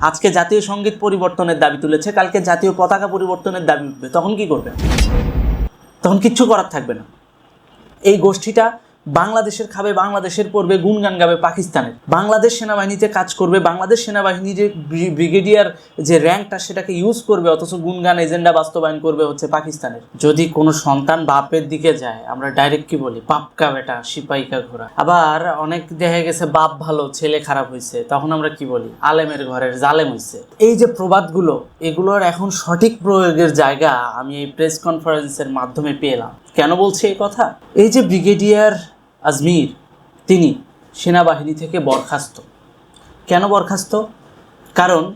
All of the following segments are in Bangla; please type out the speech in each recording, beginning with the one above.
আজকে জাতীয় সংগীত পরিবর্তনের দাবি তুলেছে, কালকে জাতীয় পতাকা পরিবর্তনের দাবি তখন কি করবে? তখন কিচ্ছু করার থাকবে না। এই গোষ্ঠীটা বাংলাদেশের খাবে, বাংলাদেশের পড়বে গুনগান গাবে পাকিস্তানের। বাংলাদেশ সেনাবাহিনীতে কাজ করবে, বাংলাদেশ সেনাবাহিনী যে ব্রিগেডিয়ার যে র্যাঙ্কটা সেটাকে ইউজ করবে, অথচ গুনগান এজেন্ডা বাস্তবায়ন করবে হচ্ছে পাকিস্তানের। যদি কোনো সন্তান বাপের দিকে যায়, আমরা ডাইরেক্ট কি বলি? বাপকা বেটা সিপাইকা ঘোরা আবার অনেক দেখা গেছে বাপ ভালো, ছেলে খারাপ হয়েছে তখন আমরা কি বলি? আলেমের ঘরের জালেম হয়েছে এই যে প্রবাদগুলো, এগুলোর এখন সঠিক প্রয়োগের জায়গা আমি এই প্রেস কনফারেন্সের মাধ্যমে পেলাম। কেন বলছি এই কথা? এই যে ব্রিগেডিয়ার আজমির, তিনি সেনাবাহিনী থেকে বরখাস্ত। কেন বরখাস্ত? কারণ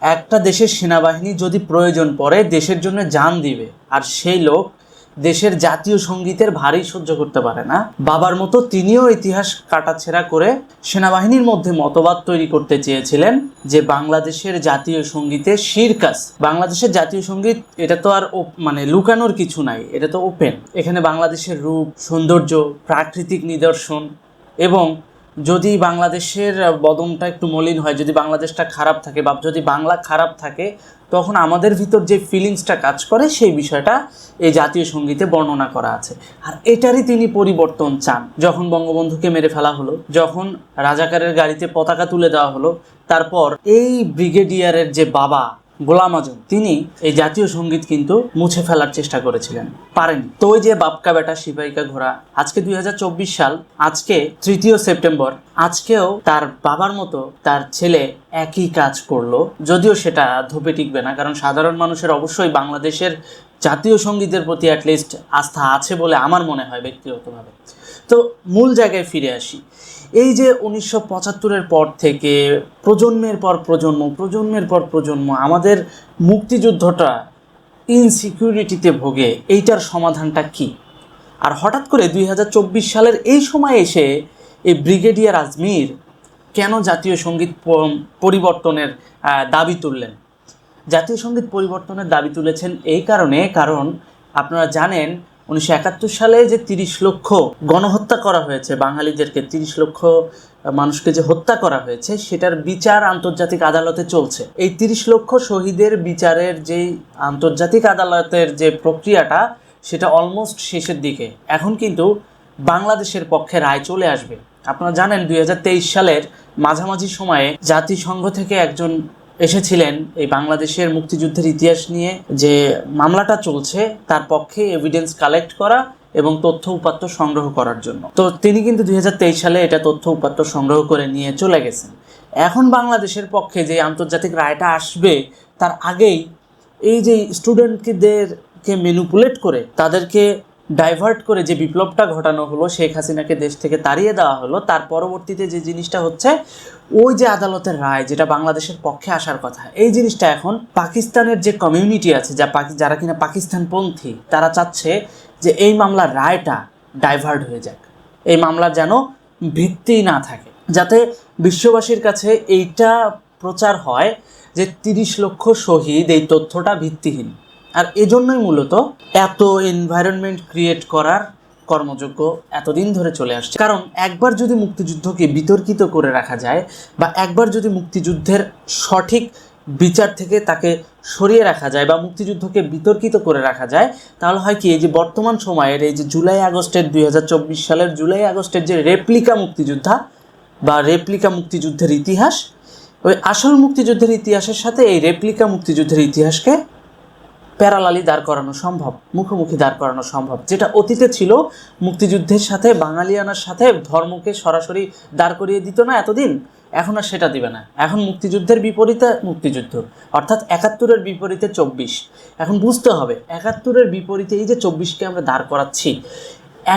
একটা দেশের সেনাবাহিনী যদি প্রয়োজন পড়ে, দেশের জন্য জান দিবে। আর সেই লোক দেশের জাতীয় সঙ্গীতের ভারী সহ্য করতে পারে না। বাবার মতো তিনিও ইতিহাস কাটাছেড়া করে সেনাবাহিনীর মধ্যে মতবাদ তৈরি করতে চেয়েছিলেন যে বাংলাদেশের জাতীয় সঙ্গীতে শিরকাস বাংলাদেশের জাতীয় সংগীত, এটা তো আর মানে লুকানোর কিছু নাই, এটা তো ওপেন এখানে বাংলাদেশের রূপ, সৌন্দর্য, প্রাকৃতিক নিদর্শন এবং যদি বাংলাদেশের বদনটা একটু মলিন হয়, যদি বাংলাদেশটা খারাপ থাকে বা যদি বাংলা খারাপ থাকে, তখন আমাদের ভিতর যে ফিলিংসটা কাজ করে, সেই বিষয়টা এই জাতীয় সঙ্গীতে বর্ণনা করা আছে। আর এটারই তিনি পরিবর্তন চান। যখন বঙ্গবন্ধুকে মেরে ফেলা হলো, যখন রাজাকারের গাড়িতে পতাকা তুলে দেওয়া হলো, তারপর এই ব্রিগেডিয়ারের যে বাবা গোলাম আজম, তিনি এই জাতীয় সংগীত কিন্তু মুছে ফেলার চেষ্টা করেছিলেন। পারেন তো ওই যে বাপকা বেটা, সিপাহিকা ঘোড়া, আজকে দুই হাজার চব্বিশ সাল, আজকে তৃতীয় সেপ্টেম্বর, আজকেও তার বাবার মতো তার ছেলে একই কাজ করল। যদিও সেটা ধোপে টিকবে না, কারণ সাধারণ মানুষের অবশ্যই বাংলাদেশের জাতীয় সঙ্গীতের প্রতি অ্যাটলিস্ট আস্থা আছে বলে আমার মনে হয় ব্যক্তিগতভাবে। তো মূল জায়গায় ফিরে আসি। এই যে উনিশশো পঁচাত্তরের পর থেকে প্রজন্মের পর প্রজন্ম, প্রজন্মের পর প্রজন্ম, আমাদের মুক্তিযুদ্ধটা ইনসিকিউরিটিতে ভোগে, এইটার সমাধানটা কি? আর হঠাৎ করে দুই হাজার চব্বিশ সালের এই সময় এসে এই ব্রিগেডিয়ার আজমির কেন জাতীয় সংগীত পরিবর্তনের দাবি তুললেন? জাতীয় সংগীত পরিবর্তনের দাবি তুলেছেন এই কারণে, কারণ আপনারা জানেন উনিশশো একাত্তর সালে যে তিরিশ লক্ষ গণহত্যা করা হয়েছে, বাঙালিদেরকে তিরিশ লক্ষ মানুষকে যে হত্যা করা হয়েছে, সেটার বিচার আন্তর্জাতিক আদালতে চলছে। এই তিরিশ লক্ষ শহীদের বিচারের যে আন্তর্জাতিক আদালতের যে প্রক্রিয়াটা, সেটা অলমোস্ট শেষের দিকে। এখন কিন্তু বাংলাদেশের পক্ষে রায় চলে আসবে। আপনারা জানেন, দুই হাজার তেইশ সালের মাঝামাঝি সময়ে জাতিসংঘ থেকে একজন এসেছিলেন এই বাংলাদেশের মুক্তিযুদ্ধের ইতিহাস নিয়ে যে মামলাটা চলছে, তার পক্ষে এভিডেন্স কালেক্ট করা এবং তথ্য উপাত্ত সংগ্রহ করার জন্য। তো তিনি কিন্তু দুই হাজার তেইশ সালে এটা তথ্য উপাত্ত সংগ্রহ করে নিয়ে চলে গেছেন। এখন বাংলাদেশের পক্ষে যে আন্তর্জাতিক রায়টা আসবে, তার আগেই এই যে স্টুডেন্টদেরকে মেনুপুলেট করে, তাদেরকে ডাইভার্ট করে যে বিপ্লবটা ঘটানো হলো, শেখ হাসিনাকে দেশ থেকে তাড়িয়ে দেওয়া হলো, তার পরবর্তীতে যে জিনিসটা হচ্ছে, ওই যে আদালতের রায় যেটা বাংলাদেশের পক্ষে আসার কথা, এই জিনিসটা এখন পাকিস্তানের যে কমিউনিটি আছে, যা যারা কিনা পাকিস্তানপন্থী, তারা চাচ্ছে যে এই মামলার রায়টা ডাইভার্ট হয়ে যাক। এই মামলার যেন ভিত্তি না থাকে। যাতে বিশ্ববাসীর কাছে এইটা প্রচার হয় যে তিরিশ লক্ষ শহীদ এই তথ্যটা ভিত্তিহীন। আর এজন্যই মূলত এত এনভায়রনমেন্ট ক্রিয়েট করার কর্মযোগ্য এতদিন ধরে চলে আসছে। কারণ একবার যদি মুক্তিযুদ্ধকে বিতর্কিত করে রাখা যায় বা একবার যদি মুক্তিযুদ্ধের সঠিক বিচার থেকে তাকে সরিয়ে রাখা যায় বা মুক্তিযুদ্ধকে বিতর্কিত করে রাখা যায়, তাহলে হয় কি এই যে বর্তমান সময়ের এই যে জুলাই আগস্টের দুই হাজার চব্বিশ সালের জুলাই আগস্টের যে রেপ্লিকা মুক্তিযোদ্ধা বা রেপ্লিকা মুক্তিযুদ্ধের ইতিহাস, ওই আসল মুক্তিযুদ্ধের ইতিহাসের সাথে এই রেপ্লিকা মুক্তিযুদ্ধের ইতিহাসকে প্যারালালি দাঁড় করানো সম্ভব, মুখোমুখি দাঁড় করানো সম্ভব, যেটা অতীতে ছিল, মুক্তিযুদ্ধের সাথে, বাঙালিয়ানার সাথে ধর্মকে সরাসরি দাঁড় করিয়ে দিত না এতদিন, এখন আর সেটা দিবে না। এখন মুক্তিযুদ্ধের বিপরীতে মুক্তিযুদ্ধ, অর্থাৎ একাত্তরের বিপরীতে চব্বিশ। এখন বুঝতে হবে, একাত্তরের বিপরীতে এই যে চব্বিশকে আমরা দাঁড় করাচ্ছি,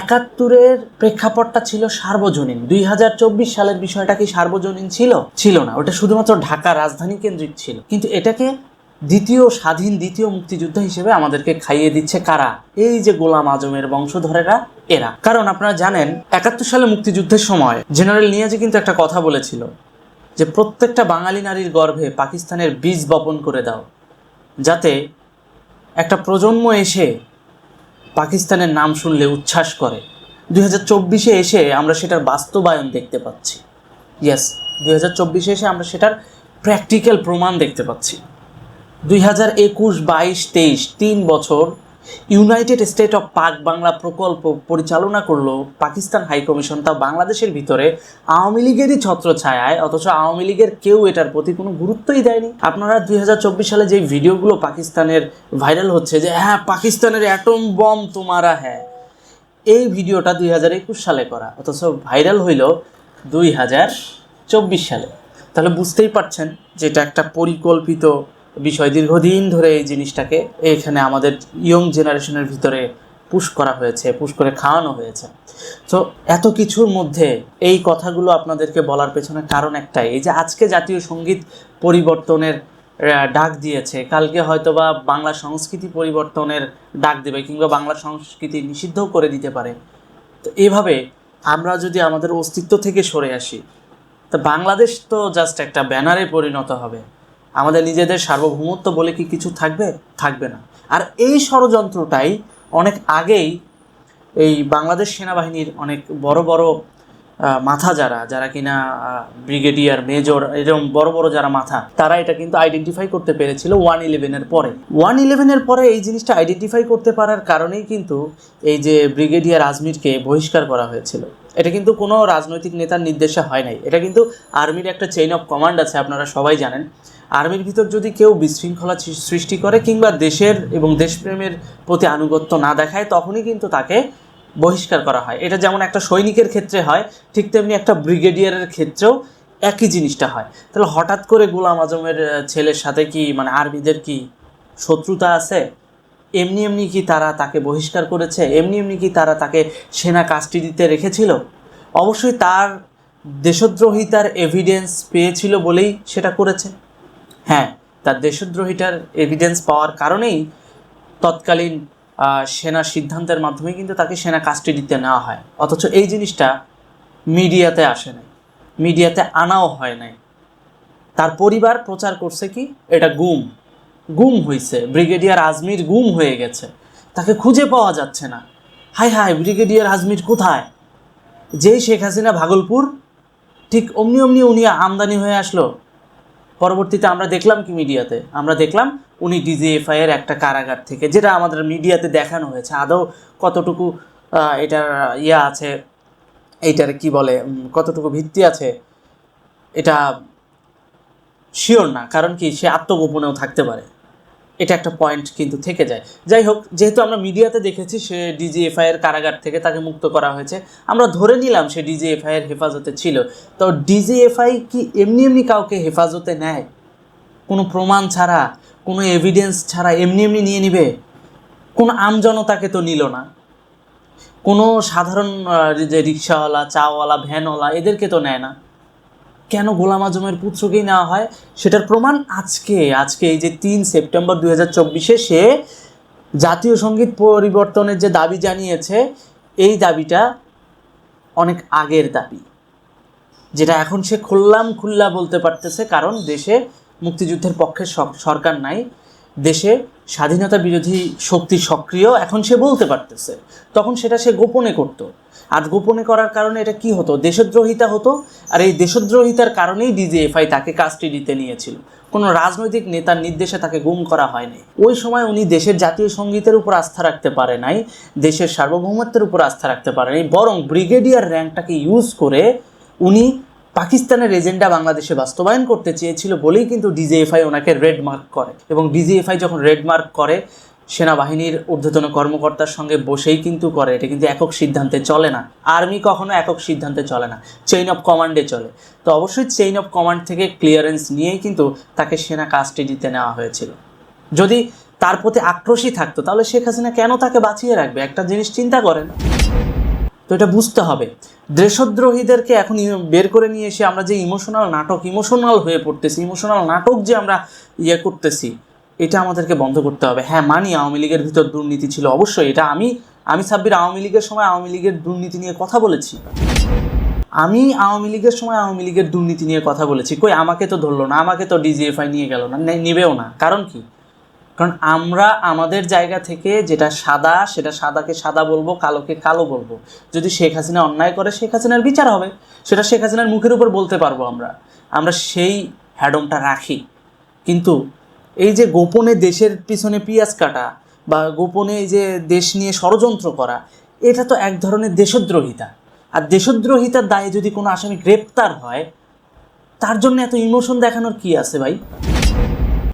একাত্তরের প্রেক্ষাপটটা ছিল সার্বজনীন। দুই হাজার চব্বিশ সালের বিষয়টা কি সার্বজনীন ছিল? ছিল না, ওটা শুধুমাত্র ঢাকা রাজধানী কেন্দ্রিক ছিল। কিন্তু এটাকে দ্বিতীয় স্বাধীন দ্বিতীয় মুক্তিযুদ্ধ হিসেবে আমাদেরকে খাইয়ে দিচ্ছে কারা? এই যে গোলাম আজমের বংশধরেরা, এরা। কারণ আপনারা জানেন, একাত্তর সালে মুক্তিযুদ্ধের সময় জেনারেল নিয়াজি কিন্তু একটা কথা বলেছিল যে প্রত্যেকটা বাঙালি নারীর গর্ভে পাকিস্তানের বীজ বপন করে দাও, যাতে একটা প্রজন্ম এসে পাকিস্তানের নাম শুনলে উচ্ছ্বাস করে। দুই হাজার চব্বিশে এসে আমরা সেটার বাস্তবায়ন দেখতে পাচ্ছি। ইয়েস দুই হাজার চব্বিশে এসে আমরা সেটার প্র্যাকটিক্যাল প্রমাণ দেখতে পাচ্ছি। দুই হাজার একুশ বাইশ তেইশ, তিন বছর, ইউনাইটেড স্টেট অফ পাক বাংলা প্রকল্প পরিচালনা করল পাকিস্তান হাই কমিশন। তা বাংলাদেশের ভিতরে আওয়ামী লীগেরই ছত্রছায়ায়, অথচ আওয়ামী লীগের কেউ এটার প্রতি কোনো গুরুত্বই দেয়নি। আপনারা দুই হাজার চব্বিশ সালে যে ভিডিওগুলো পাকিস্তানের ভাইরাল হচ্ছে যে হ্যাঁ পাকিস্তানের অ্যাটম বম তোমারা হ্যাঁ। এই ভিডিওটা দুই হাজার একুশ সালে করা, অথচ ভাইরাল হইল দুই হাজার চব্বিশ সালে। তাহলে বুঝতেই পারছেন যে এটা একটা পরিকল্পিত বিষয় দীর্ঘদিন ধরে এই জিনিসটাকে এখানে আমাদের ইয়ং জেনারেশনের ভিতরে পুশ করা হয়েছে, পুশ করে খাওয়ানো হয়েছে। তো এত কিছুর মধ্যে এই কথাগুলো আপনাদেরকে বলার পেছনে কারণ একটাই, এই যে আজকে জাতীয় সংগীত পরিবর্তনের ডাক দিয়েছে, কালকে হয়তোবা বাংলা সংস্কৃতি পরিবর্তনের ডাক দেবে কিংবা বাংলা সংস্কৃতি নিষিদ্ধও করে দিতে পারে। তো এভাবে আমরা যদি আমাদের অস্তিত্ব থেকে সরে আসি, তা বাংলাদেশ তো জাস্ট একটা ব্যানারে পরিণত হবে। আমাদের নিজেদের সার্বভৌমত্ব বলে কি কিছু থাকবে? থাকবে না। আর এই ষড়যন্ত্রটাই অনেক আগেই এই বাংলাদেশ সেনাবাহিনীর অনেক বড় বড় মাথা যারা যারা কিনা ব্রিগেডিয়ার, মেজর এরকম বড় বড় যারা মাথা, তারা এটা কিন্তু আইডেন্টিফাই করতে পেরেছিল ওয়ান ইলেভেনের পরে। ওয়ান ইলেভেনের পরে এই জিনিসটা আইডেন্টিফাই করতে পারার কারণেই কিন্তু এই যে ব্রিগেডিয়ার আজমিরকে বহিষ্কার করা হয়েছিল। এটা কিন্তু কোনো রাজনৈতিক নেতার নির্দেশে হয় নাই। এটা কিন্তু আর্মির একটা চেইন অফ কমান্ড আছে, আপনারা সবাই জানেন। আর্মির ভিতর যদি কেউ বিশৃঙ্খলা সৃষ্টি করে কিংবা দেশের এবং দেশপ্রেমের প্রতি আনুগত্য না দেখায়, তখনই কিন্তু তাকে বহিষ্কার করা হয়। এটা যেমন একটা সৈনিকের ক্ষেত্রে হয়, ঠিক তেমনি একটা ব্রিগেডিয়ারের ক্ষেত্রেও একই জিনিসটা হয়। তাহলে হঠাৎ করে গোলাম আজমের ছেলের সাথে কি মানে আর্মিদের কি শত্রুতা আছে? এমনি এমনি কি তারা তাকে বহিষ্কার করেছে? এমনি এমনি কি তারা তাকে সেনা কাস্টডিতে রেখেছিল? অবশ্যই তার দেশদ্রোহিতার এভিডেন্স পেয়েছিল বলেই সেটা করেছে। হ্যাঁ তার দেশদ্রোহিতার এভিডেন্স পাওয়ার কারণেই তৎকালীন সেনা সিদ্ধান্তের মাধ্যমে কিন্তু তাকে সেনা কাস্টডিতে নেওয়া হয়। অথচ এই জিনিসটা মিডিয়াতে আসে নাই। মিডিয়াতে আনাও হয় নাই। তার পরিবার প্রচার করছে কি? এটা গুম। গুম হয়েছে ব্রিগেডিয়ার আজমির গুম হয়ে গেছে। তাকে খুঁজে পাওয়া যাচ্ছে না। হাই হাই ব্রিগেডিয়ার আজমির কোথায়? যেই শেখ হাসিনা ভাগলপুর, ঠিক অমনি অমনি উনি আমদানি হয়ে আসলো। পরবর্তীতে আমরা দেখলাম কি মিডিয়াতে? আমরা দেখলাম উনি ডিজিএফআই এর একটা কারাগার থেকে, যেটা আমাদের মিডিয়াতে দেখানো হয়েছে। আদৌ কতটুকু এটার ইয়া আছে, এইটার কি বলে কতটুকু ভিত্তি আছে, এটা শিওর না। কারণ কি, সে আত্মগোপনেও থাকতে পারে। এটা একটা পয়েন্ট কিন্তু থেকে যায়। যাই হোক, যেহেতু আমরা মিডিয়াতে দেখেছি সে ডিজিএফআই এর কারাগার থেকে তাকে মুক্ত করা হয়েছে, আমরা ধরে নিলাম সে ডিজিএফআই এর হেফাজতে ছিল। তো ডিজিএফআই কি এমনি এমনি কাউকে হেফাজতে নেয়? কোনো প্রমাণ ছাড়া, কোনো এভিডেন্স ছাড়া এমনি এমনি নিয়ে নিবে? কোনো আমজনতাকে তো নিল না। কোনো সাধারণ যে রিক্সাওয়ালা, চাওয়ালা, ভ্যানওয়ালা এদেরকে তো নেয় না। কেন গোলাম আজমের পুত্রকেই নেওয়া হয় সেটার প্রমাণ আজকে আজকে এই যে তিন সেপ্টেম্বর দুই হাজার চব্বিশে সে জাতীয় সংগীত পরিবর্তনের যে দাবি জানিয়েছে, এই দাবিটা অনেক আগের দাবি, যেটা এখন সে খুললাম খুল্লা বলতে পারতেছে, কারণ দেশে মুক্তিযুদ্ধের পক্ষে সরকার নাই, দেশে স্বাধীনতা বিরোধী শক্তি সক্রিয়, এখন সে বলতে পারতেছে। তখন সেটা সে গোপনে করত। আজ গোপনে করার কারণে এটা কি হতো? দেশদ্রোহিতা হতো, আর এই দেশদ্রোহিতার কারণেই ডিজিএফআই তাকে কাস্টডিতে নিয়েছিল। কোনো রাজনৈতিক নেতার নির্দেশে তাকে গুম করা হয়নি। ওই সময় উনি দেশের জাতীয় সঙ্গীতের উপর আস্থা রাখতে পারে নাই, দেশের সার্বভৌমত্বের উপর আস্থা রাখতে পারে নাই, বরং ব্রিগেডিয়ার র্যাঙ্কটাকে ইউজ করে উনি পাকিস্তানের এজেন্ডা বাংলাদেশে বাস্তবায়ন করতে চেয়েছিল বলেই কিন্তু ডিজিএফআই ওনাকে রেড মার্ক করে। এবং ডিজিএফআই যখন রেড মার্ক করে, সেনাবাহিনীর ঊর্ধ্বতন কর্মকর্তার সঙ্গে বসেই কিন্তু করে। এটা কিন্তু একক সিদ্ধান্তে চলে না। আর্মি কখনো একক সিদ্ধান্তে চলে না। চেইন অফ কমান্ডে চলে। তো অবশ্যই চেইন অফ কমান্ড থেকে ক্লিয়ারেন্স নিয়েই কিন্তু তাকে সেনা কাস্টডিতে নেওয়া হয়েছিল। যদি তার প্রতি আক্রোশই থাকতো, তাহলে শেখ হাসিনা কেন তাকে বাঁচিয়ে রাখবে? একটা জিনিস চিন্তা করেন। তো এটা বুঝতে হবে। দেশদ্রোহীদেরকে এখন বের করে নিয়ে এসে আমরা যে ইমোশনাল নাটক, ইমোশনাল হয়ে পড়তেছি, ইমোশনাল নাটক যে আমরা ইয়ে করতেছি, এটা আমাদেরকে বন্ধ করতে হবে। হ্যাঁ মানি আওয়ামী লীগের ভিতর দুর্নীতি ছিল, অবশ্যই এটা আমি আমি সাব্বির, আওয়ামী লীগের সময় আওয়ামী লীগের দুর্নীতি নিয়ে কথা বলেছি। আমি আওয়ামী লীগের সময় আওয়ামী লীগের দুর্নীতি নিয়ে কথা বলেছি। কই, আমাকে তো ধরলো না, আমাকে তো ডিজিএফআই নিয়ে গেল নে- নেবেও না। কারণ কি? কারণ আমরা আমাদের জায়গা থেকে যেটা সাদা, সেটা সাদাকে সাদা বলব, কালোকে কালো বলব। যদি শেখ হাসিনা অন্যায় করে, শেখ হাসিনার বিচার হবে। সেটা শেখ হাসিনার মুখের উপর বলতে পারব আমরা। আমরা সেই হ্যাডমটা রাখি। কিন্তু এই যে গোপনে দেশের পিছনে পিঁয়াজ কাটা বা গোপনে এই যে দেশ নিয়ে ষড়যন্ত্র করা, এটা তো এক ধরনের দেশদ্রোহিতা। আর দেশদ্রোহিতার দায়ে যদি কোনো আসামি গ্রেপ্তার হয়, তার জন্য এত ইমোশন দেখানোর কি আছে ভাই?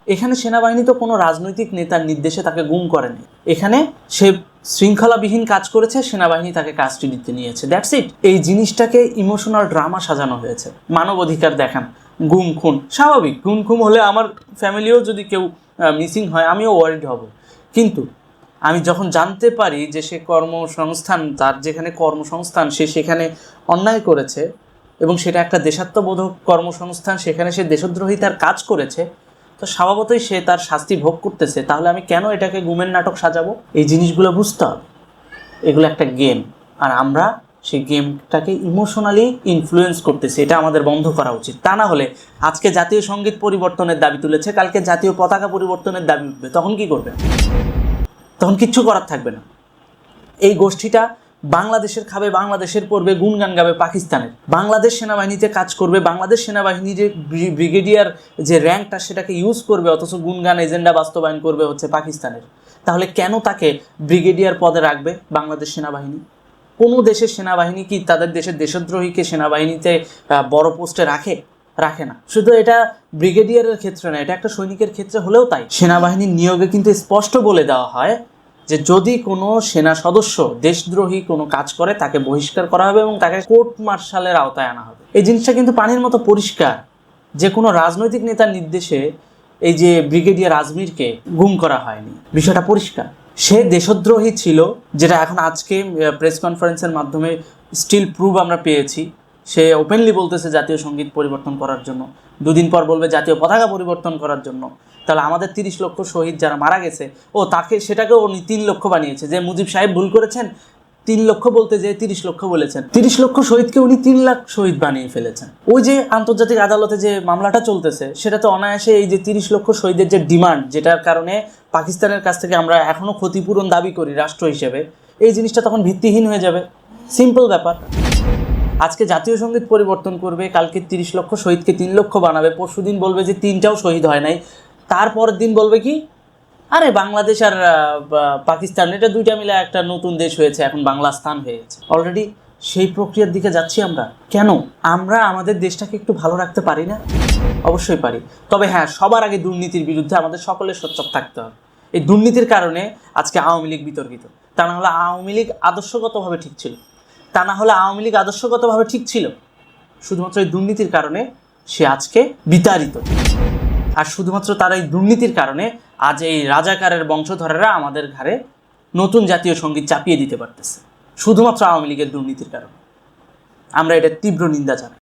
এখানে সেনাবাহিনী তো কোনো রাজনৈতিক নেতার নির্দেশে তাকে গুম করেনি। এখানে সে শৃঙ্খলাবিহীন কাজ করেছে, সেনাবাহিনী তাকে কাজটি কাস্টডিতে নিয়েছে। দ্যাটস ইট এই জিনিসটাকে ইমোশনাল ড্রামা সাজানো হয়েছে। মানব অধিকার দেখান। গুম, খুন। স্বাভাবিক, গুম, খুম হলে আমার ফ্যামিলিও যদি কেউ মিসিং হয়, আমিও ওয়ারিড হব। কিন্তু আমি যখন জানতে পারি যে সে কর্মসংস্থান, তার যেখানে কর্মসংস্থান, সে সেখানে অন্যায় করেছে এবং সেটা একটা দেশাত্মবোধক কর্মসংস্থান, সেখানে সে দেশদ্রোহিতার কাজ করেছে তো স্বভাবতই সে তার শাস্তি ভোগ করতেছে, তাহলে আমি কেন এটাকে গুমের নাটক সাজাবো? এই জিনিসগুলো বুঝতে হবে। এগুলো একটা গেম, আর আমরা সেই গেমটাকে ইমোশনালি ইনফ্লুয়েন্স করতেছি, এটা আমাদের বন্ধ করা উচিত। তা না হলে আজকে জাতীয় সংগীত পরিবর্তনের দাবি তুলেছে, কালকে জাতীয় পতাকা পরিবর্তনের দাবি উঠবে তখন কি করবে? তখন কিচ্ছু করার থাকবে না। এই গোষ্ঠীটা বাংলাদেশের খাবে, বাংলাদেশের পড়বে গুনগান গাবে পাকিস্তানের। বাংলাদেশ সেনাবাহিনীতে কাজ করবে, বাংলাদেশ সেনাবাহিনী যে ব্রিগেডিয়ার যে র্যাঙ্কটা সেটাকে ইউজ করবে, অথচ গুনগান এজেন্ডা বাস্তবায়ন করবে হচ্ছে পাকিস্তানের। তাহলে কেন তাকে ব্রিগেডিয়ার পদে রাখবে বাংলাদেশ সেনাবাহিনী? কোনো দেশের সেনাবাহিনী কি তাদের দেশের দেশদ্রোহীকে সেনাবাহিনীতে বড় পোস্টে রাখে? রাখে না। শুধু এটা ব্রিগেডিয়ারের ক্ষেত্রে না, এটা একটা সৈনিকের ক্ষেত্রে হলেও তাই। সেনাবাহিনীর নিয়োগে কিন্তু স্পষ্ট বলে দেওয়া হয় যে যদি কোনো সেনা সদস্য, দেশদ্রোহী কোনো কাজ করে, তাকে বহিষ্কার করা হবে এবং তাকে কোর্ট মার্শালের আওতায় আনা হবে। এই জিনিসটা কিন্তু পানির মতো পরিষ্কার। যে কোনো রাজনৈতিক নেতার নির্দেশে এই যে ব্রিগেডিয়ার আজমিরকে গুম করা হয়নি। বিষয়টা পরিষ্কার। সে দেশদ্রোহী ছিল, যেটা এখন আজকে প্রেস কনফারেন্সের মাধ্যমে স্টিল প্রুভ আমরা পেয়েছি। সে ওপেনলি বলতেছে জাতীয় সংগীত পরিবর্তন করার জন্য। দুদিন পর বলবে জাতীয় পতাকা পরিবর্তন করার জন্য। তাহলে আমাদের তিরিশ লক্ষ শহীদ যারা মারা গেছে, ও তাকে সেটাকে উনি তিন লক্ষ বানিয়েছে। যে মুজিব সাহেব ভুল করেছেন, তিন লক্ষ বলতে যে তিরিশ লক্ষ বলেছেন। তিরিশ লক্ষ শহীদকে উনি তিন লাখ শহীদ বানিয়ে ফেলেছেন। ওই যে আন্তর্জাতিক আদালতে যে মামলাটা চলতেছে, সেটা তো অনায়াসে এই যে তিরিশ লক্ষ শহীদের যে ডিমান্ড, যেটার কারণে পাকিস্তানের কাছ থেকে আমরা এখনও ক্ষতিপূরণ দাবি করি রাষ্ট্র হিসেবে, এই জিনিসটা তখন ভিত্তিহীন হয়ে যাবে। সিম্পল ব্যাপার। আজকে জাতীয় সংগীত পরিবর্তন করবে, কালকে তিরিশ লক্ষ শহীদকে তিন লক্ষ বানাবে, পরশুদিন বলবে যে তিনটাও শহীদ হয় নাই। তারপরের দিন বলবে কি? আরে বাংলাদেশ আর পাকিস্তান, এটা দুইটা মিলে একটা নতুন দেশ হয়েছে, এখন বাংলা স্থান হয়ে গেছে অলরেডি সেই প্রক্রিয়ার দিকে যাচ্ছি আমরা। কেন? আমরা আমাদের দেশটাকে একটু ভালো রাখতে পারি না? অবশ্যই পারি। তবে হ্যাঁ সবার আগে দুর্নীতির বিরুদ্ধে আমাদের সকলের সোচ্চার থাকতে হবে। এই দুর্নীতির কারণে আজকে আওয়ামী লীগ বিতর্কিত। তা না হলে আওয়ামী লীগ আদর্শগতভাবে ঠিক ছিল। তা না হলে আওয়ামী লীগ আদর্শগতভাবে ঠিক ছিল। শুধুমাত্র এই দুর্নীতির কারণে সে আজকে বিতাড়িত। আর শুধুমাত্র তার এই দুর্নীতির কারণে আজ এই রাজাকারের বংশধরেরা আমাদের ঘরে নতুন জাতীয় সংগীত চাপিয়ে দিতে পারতেছে। শুধুমাত্র আওয়ামী লীগের দুর্নীতির কারণে। আমরা এটা তীব্র নিন্দা জানাই।